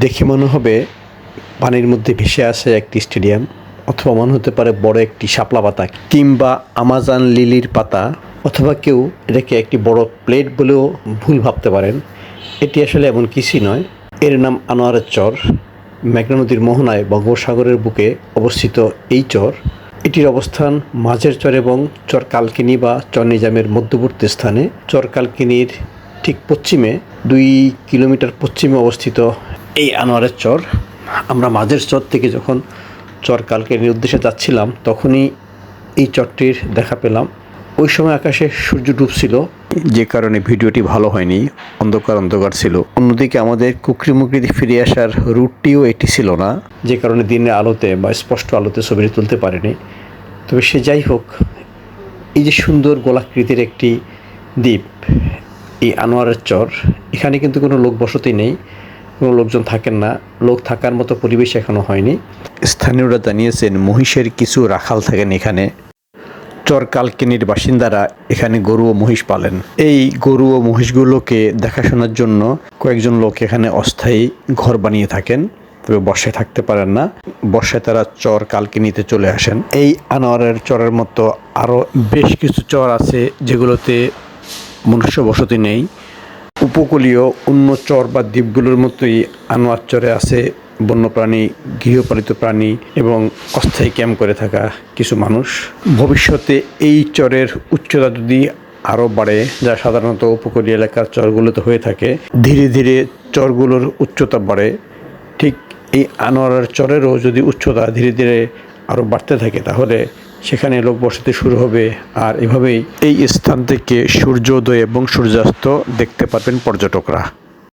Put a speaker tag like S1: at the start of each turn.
S1: দেখে মনে হবে পানির মধ্যে ভেসে আসে একটি স্টেডিয়াম, অথবা মনে হতে পারে বড় একটি শাপলা পাতা, কিংবা আমাজন লিলির পাতা, অথবা কেউ এটাকে একটি বড় প্লেট বলেও ভুল ভাবতে পারেন। এটি আসলে এমন কিছুই নয়। এর নাম আনোয়ারের চর। মেঘনা নদীর মোহনায় বঙ্গোপসাগরের বুকে অবস্থিত এই চর, এটির অবস্থান মাঝের চর এবং চর কালকিনি বা চর নিজামের মধ্যবর্তী স্থানে। চর কালকিনির ঠিক পশ্চিমে, দুই কিলোমিটার পশ্চিমে অবস্থিত এই আনোয়ারের চর আমরা মাঝের চর থেকে যখন চর কালকিনির উদ্দেশ্যে যাচ্ছিলাম তখনই এই চরটির দেখা পেলাম। ওই সময় আকাশে সূর্য ডুবছিল। যে কারণে ভিডিওটি ভালো হয়নি অন্ধকার অন্ধকার ছিল। অন্যদিকে আমাদের কুকরি মুকরিতে ফিরে আসার রুটটিও এটি ছিল না। যে কারণে দিনের আলোতে বা স্পষ্ট আলোতে ছবিটি তুলতে পারেনি। তবে সে যাই হোক এই যে সুন্দর গোলাকৃতির একটি দ্বীপ এই আনোয়ারের চর এখানে কিন্তু কোনো লোক বসতি নেই। কোনো লোকজন থাকেন না। লোক থাকার মতো পরিবেশ এখনও হয়নি। স্থানীয়রা জানিয়েছেন, মহিষের কিছু রাখাল থাকেন এখানে। চর কালকিনির বাসিন্দারা এখানে গরু ও মহিষ পালেন। এই গরু ও মহিষগুলোকে দেখাশোনার জন্য কয়েকজন লোক এখানে অস্থায়ী ঘর বানিয়ে থাকেন, তবে বর্ষায় থাকতে পারেন না। বর্ষায় তারা চর কালকিনিতে চলে আসেন। এই আনোয়ারের চরের মতো আরও বেশ কিছু চর আছে যেগুলোতে মনুষ্য বসতি নেই। উপকূলীয় অন্য চর বা দ্বীপগুলোর মতোই আনোয়ার চরে আছে বন্যপ্রাণী, গৃহপালিত প্রাণী এবং অস্থায়ী ক্যাম্প করে থাকা কিছু মানুষ। ভবিষ্যতে এই চরের উচ্চতা যদি আরও বাড়ে, যা সাধারণত উপকূলীয় এলাকার চরগুলোতে হয়ে থাকে, ধীরে ধীরে চরগুলোর উচ্চতা বাড়ে। ঠিক এই আনোয়ারের চরেরও যদি উচ্চতা ধীরে ধীরে আরও বাড়তে থাকে, তাহলে সেখানে লোক বসতি শুরু হবে আর এভাবেই এই স্থান থেকে সূর্যোদয় এবং সূর্যাস্ত দেখতে পারবেন পর্যটকরা।